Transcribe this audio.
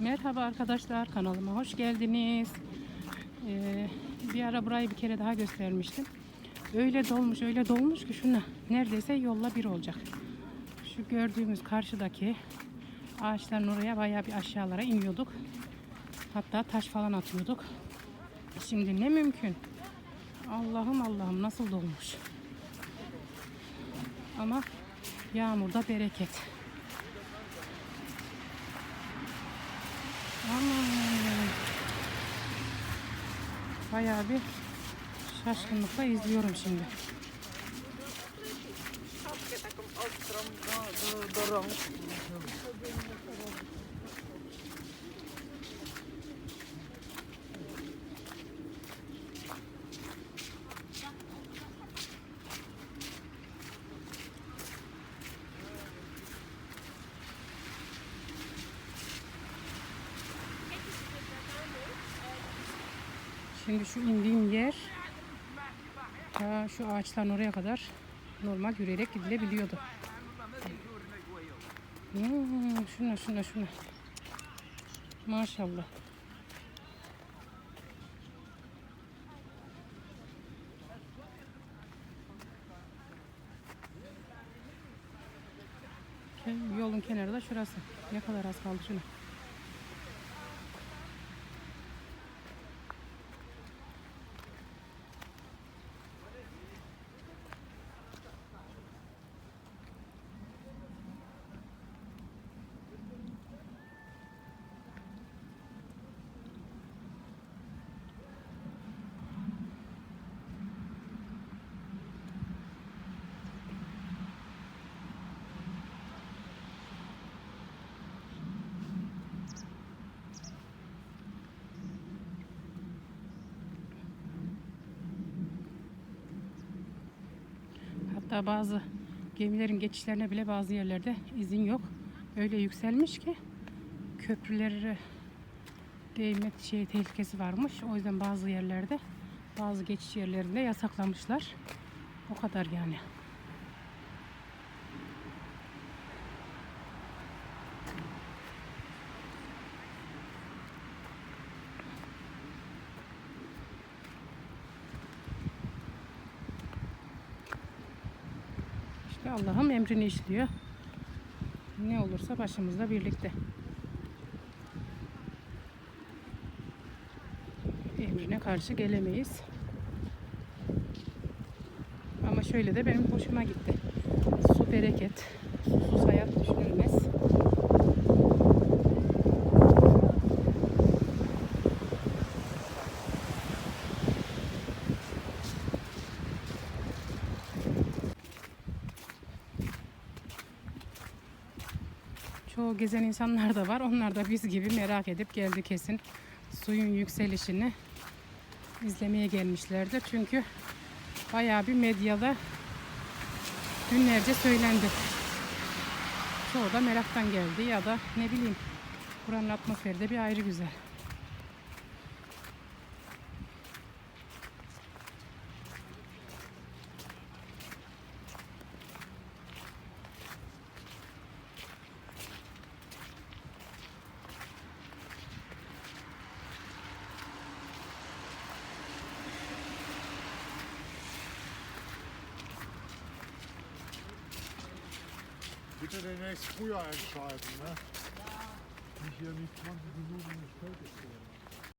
Merhaba arkadaşlar kanalıma hoş geldiniz. Ee, bir ara burayı bir kere daha göstermiştim. Öyle dolmuş öyle dolmuş ki şuna neredeyse yolla bir olacak. Şu gördüğümüz karşıdaki ağaçların oraya bayağı bir aşağılara iniyorduk. Hatta taş falan atıyorduk. Şimdi ne mümkün. Allah'ım Allah'ım nasıl dolmuş. Ama yağmurda bereket. Bayağı bir şaşkınlıkla izliyorum şimdi. Şimdi şu indiğim yer ta şu ağaçların oraya kadar normal yürüyerek gidilebiliyordu. Hmm, şuna şuna şuna. Maşallah. Yolun kenarı da şurası. Ne kadar az kaldı şuna. Hatta bazı gemilerin geçişlerine bile bazı yerlerde izin yok. Öyle yükselmiş ki köprülere değme şey tehlikesi varmış. O yüzden bazı yerlerde bazı geçiş yerlerinde yasaklamışlar. O kadar yani. İşte Allah'ım emrini işliyor. Ne olursa başımızla birlikte. Emrine karşı gelemeyiz. Ama şöyle de benim hoşuma gitti. Su bereket. Susuz hayat düşünülmez. Çoğu gezen insanlar da var. Onlar da biz gibi merak edip geldi kesin. Suyun yükselişini izlemeye gelmişlerdir. Çünkü bayağı bir medyada günlerce söylendi. Çoğu da meraktan geldi ya da ne bileyim buranın atmosferi de bir ayrı güzel. Bitte demnächst früher einschalten, ne? Ja. Nicht hier nicht 20 Minuten in Kälte stehen.